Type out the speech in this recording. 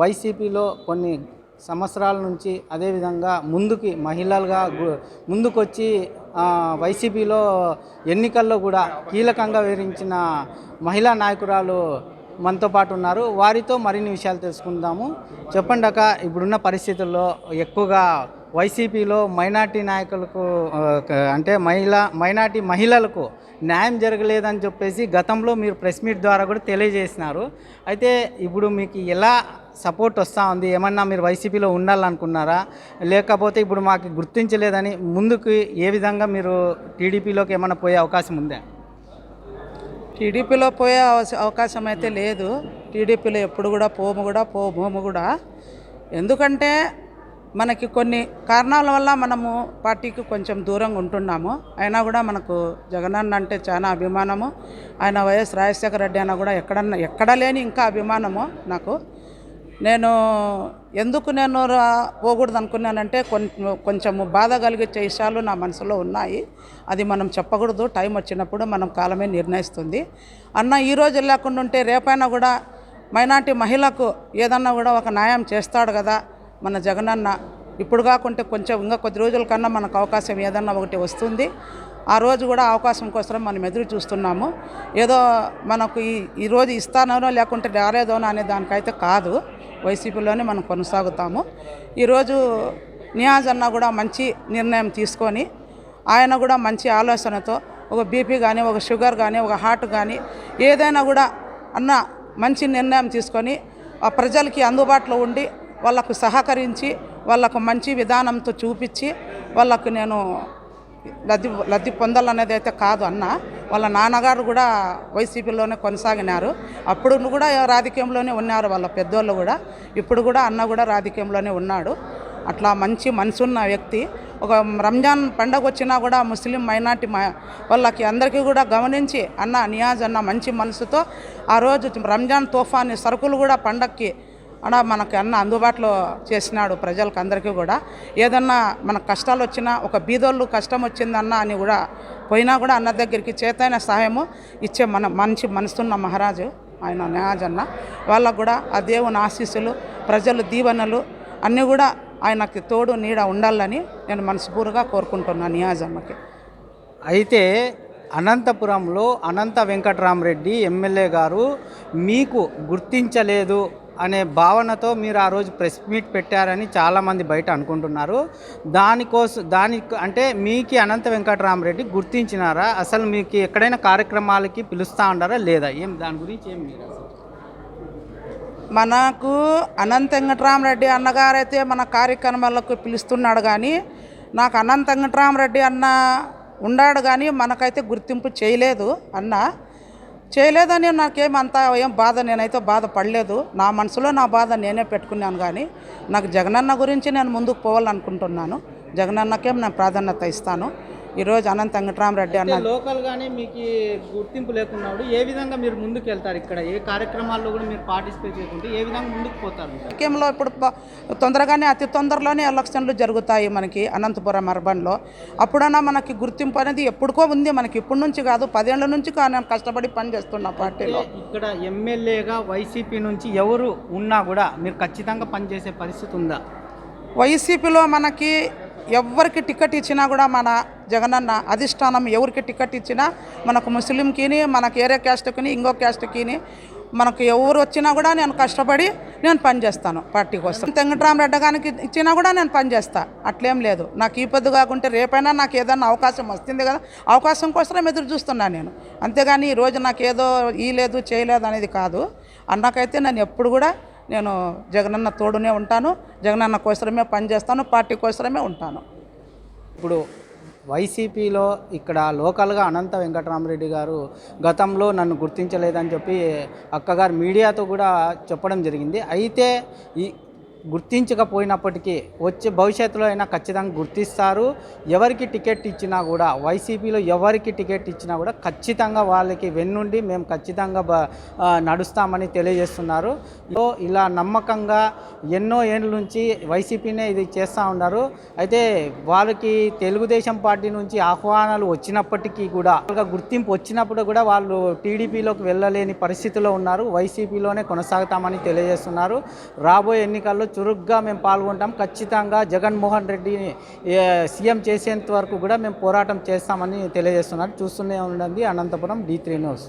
వైసీపీలో కొన్ని సంవత్సరాల నుంచి అదేవిధంగా ముందుకి మహిళలుగా ముందుకొచ్చి వైసీపీలో ఎన్నికల్లో కూడా కీలకంగా వివరించిన మహిళా నాయకురాలు మనతో పాటు ఉన్నారు. వారితో మరిన్ని విషయాలు తెలుసుకుందాము. చెప్పండి అక్క ఇప్పుడున్న పరిస్థితుల్లో ఎక్కువగా వైసీపీలో మైనార్టీ నాయకులకు అంటే మహిళ మైనార్టీ మహిళలకు న్యాయం జరగలేదని చెప్పేసి గతంలో మీరు ప్రెస్ మీట్ ద్వారా కూడా తెలియజేసినారు. అయితే ఇప్పుడు మీకు ఎలా సపోర్ట్ వస్తూ ఉంది. ఏమన్నా మీరు వైసీపీలో ఉండాలనుకున్నారా? లేకపోతే ఇప్పుడు మాకు గుర్తించలేదని ముందుకు ఏ విధంగా మీరు టీడీపీలోకి ఏమైనా పోయే అవకాశం ఉందా? టీడీపీలో పోయే అవకాశం అయితే లేదు. టీడీపీలో ఎప్పుడు కూడా పోము కూడా పోము కూడా. ఎందుకంటే మనకి కొన్ని కారణాల వల్ల మనము పార్టీకి కొంచెం దూరంగా ఉంటున్నాము. అయినా కూడా మనకు జగనన్న అంటే చాలా అభిమానము. ఆయన వైఎస్ రాజశేఖర రెడ్డి అన్న కూడా ఎక్కడన్నా ఎక్కడ లేని ఇంకా అభిమానము నాకు. నేను ఎందుకు నేను రా- పోకూడదు అనుకున్నానంటే కొంచెము బాధ కలిగించే విషయాలు నా మనసులో ఉన్నాయి. అది మనం చెప్పకూడదు. టైం వచ్చినప్పుడు మనం కాలమే నిర్ణయిస్తుంది. అన్న ఈ రోజు లేకుండా ఉంటే రేపైనా కూడా మైనార్టీ మహిళకు ఏదన్నా కూడా ఒక న్యాయం చేస్తాడు కదా మన జగనన్న. ఇప్పుడు కాకుంటే కొంచెం ఇంకా కొద్ది రోజుల కన్నా మనకు అవకాశం ఏదన్నా ఒకటి వస్తుంది. ఆ రోజు కూడా అవకాశం కోసం మనం ఎదురు చూస్తున్నాము. ఏదో మనకు ఈ ఈరోజు ఇస్తానో లేకుంటే రాలేదోనో అనే దానికైతే కాదు. వైసీపీలోనే మనం కొనసాగుతాము. ఈరోజు నియాజ్ అన్న కూడా మంచి నిర్ణయం తీసుకొని ఆయన కూడా మంచి ఆలోచనతో ఒక బీపీ కానీ ఒక షుగర్ కానీ ఒక హార్ట్ కానీ ఏదైనా కూడా అన్న మంచి నిర్ణయం తీసుకొని ఆ ప్రజలకి అందుబాటులో ఉండి వాళ్ళకు సహకరించి వాళ్ళకు మంచి విధానంతో చూపించి వాళ్ళకు నేను లబ్ధి లబ్ధి పొందాలనేది అయితే కాదు అన్న. వాళ్ళ నాన్నగారు కూడా వైసీపీలోనే కొనసాగినారు. అప్పుడు కూడా రాజకీయంలోనే ఉన్నారు వాళ్ళ పెద్దోళ్ళు కూడా. ఇప్పుడు కూడా అన్న కూడా రాజకీయంలోనే ఉన్నాడు. అట్లా మంచి మనసున్న వ్యక్తి. ఒక రంజాన్ పండగ వచ్చినా కూడా ముస్లిం మైనార్టీ మ- వాళ్ళకి అందరికీ కూడా గమనించి అన్న నియాజ్ అన్న మంచి మనసుతో ఆ రోజు రంజాన్ తుఫాన్ సరుకులు కూడా పండక్కి అలా మనకి అన్న అందుబాటులో చేసినాడు ప్రజలకు అందరికీ కూడా. ఏదన్నా మనకు కష్టాలు వచ్చినా ఒక బీదోళ్ళు కష్టం వచ్చిందన్న అని కూడా పోయినా కూడా అన్న దగ్గరికి చేతైన సహాయము ఇచ్చే మన మంచి మనసున్న మహారాజు ఆయన న్యాజ్ వాళ్ళకు కూడా ఆ దేవుని ఆశీస్సులు ప్రజలు దీవెనలు అన్నీ కూడా ఆయనకి తోడు నీడ ఉండాలని నేను మనస్ఫూర్తిగా కోరుకుంటున్నాను నియాజ్ అన్నకి అయితే అనంతపురంలో అనంత వెంకట్రామరెడ్డి ఎమ్మెల్యే గారు మీకు గుర్తించలేదు అనే భావనతో మీరు ఆ రోజు ప్రెస్ మీట్ పెట్టారని చాలామంది బయట అనుకుంటున్నారు. దానికోసం దాని అంటే మీకు అనంత వెంకటరామరెడ్డి గుర్తించినారా? అసలు మీకు ఎక్కడైనా కార్యక్రమాలకి పిలుస్తూ ఉండారా? లేదా? ఏం దాని గురించి ఏం మీరు? అసలు మనకు అనంత వెంకటరామరెడ్డి అన్నగారైతే మన కార్యక్రమాలకు పిలుస్తున్నాడు కానీ నాకు అనంత వెంకటరామరెడ్డి అన్న ఉన్నాడు కానీ మనకైతే గుర్తింపు చేయలేదు అన్న. చేయలేదని నాకేం అంత ఏం బాధ నేనైతే బాధపడలేదు. నా మనసులో నా బాధ నేనే పెట్టుకున్నాను కానీ నాకు జగనన్న గురించి నేను ముందుకు పోవాలనుకుంటున్నాను. జగనన్నకేం నేను ప్రాధాన్యత ఇస్తాను. ఈరోజు అనంత వెంకటరామరెడ్డి అన్న లోకల్గానే మీకు గుర్తింపు లేకున్నప్పుడు ఏ విధంగా మీరు ముందుకు వెళ్తారు ఇక్కడ? ఏ కార్యక్రమాల్లో కూడా మీరు పార్టిసిపేట్ చేయకుంటే ఏ విధంగా ముందుకు పోతారు? రాజకీయంలో ఇప్పుడు తొందరగానే అతి తొందరలోనే ఎలక్షన్లు జరుగుతాయి మనకి అనంతపురం అర్బన్లో. అప్పుడన్నా మనకి గుర్తింపు అనేది ఎప్పుడుకో ఉంది మనకి. ఇప్పటి నుంచి కాదు పదేళ్ళ నుంచి కా- నేను కష్టపడి పనిచేస్తున్నా పార్టీలో. ఇక్కడ ఎమ్మెల్యేగా వైసీపీ నుంచి ఎవరు ఉన్నా కూడా మీరు ఖచ్చితంగా పనిచేసే పరిస్థితి ఉందా? వైసీపీలో మనకి ఎవరికి టికెట్ ఇచ్చినా కూడా మన జగనన్న అధిష్టానం ఎవరికి టికెట్ ఇచ్చినా మనకు ముస్లింకిని మనకు ఏరే క్యాస్ట్కిని ఇంకో క్యాస్ట్కిని మనకు ఎవరు వచ్చినా కూడా నేను కష్టపడి నేను పనిచేస్తాను పార్టీ కోసం. వెంకటరామరెడ్డి గారికి ఇచ్చినా కూడా నేను పనిచేస్తాను అట్లేం లేదు. నాకు ఈ పొద్దు కాకుంటే రేపైనా నాకు ఏదన్నా అవకాశం వస్తుంది కదా అవకాశం కోసం ఎదురు చూస్తున్నాను నేను. అంతేగాని ఈరోజు నాకు ఏదో ఈ లేదు చేయలేదు అనేది కాదు. అన్నకైతే నేను ఎప్పుడు కూడా నేను జగనన్న తోడునే ఉంటాను. జగనన్న కోసమే పనిచేస్తాను పార్టీ కోసమే ఉంటాను. ఇప్పుడు వైసీపీలో ఇక్కడ లోకల్గా అనంత వెంకటరామరెడ్డి గారు గతంలో నన్ను గుర్తించలేదని చెప్పి అక్కగారు మీడియాతో కూడా చెప్పడం జరిగింది. అయితే ఈ గుర్తించకపోయినప్పటికీ వచ్చే భవిష్యత్తులో అయినా ఖచ్చితంగా గుర్తిస్తారు. ఎవరికి టికెట్ ఇచ్చినా కూడా వైసీపీలో ఎవరికి టికెట్ ఇచ్చినా కూడా ఖచ్చితంగా వాళ్ళకి వెన్నుండి మేము ఖచ్చితంగా నడుస్తామని తెలియజేస్తున్నారు. సో ఇలా నమ్మకంగా ఎన్నో ఏళ్ళ నుంచి వైసీపీనే ఇది చేస్తూ ఉన్నారు. అయితే వాళ్ళకి తెలుగుదేశం పార్టీ నుంచి ఆహ్వానాలు వచ్చినప్పటికీ కూడా వాళ్ళకి గుర్తింపు వచ్చినప్పుడు కూడా వాళ్ళు టీడీపీలోకి వెళ్ళలేని పరిస్థితిలో ఉన్నారు. వైసీపీలోనే కొనసాగుతామని తెలియజేస్తున్నారు. రాబోయే ఎన్నికల్లో చురుగ్గా మేము పాల్గొంటాం. ఖచ్చితంగా జగన్మోహన్ రెడ్డిని సీఎం చేసేంత వరకు కూడా మేము పోరాటం చేస్తామని తెలియజేస్తున్నారు. చూస్తూనే ఉండండి. Anantapuram D three news.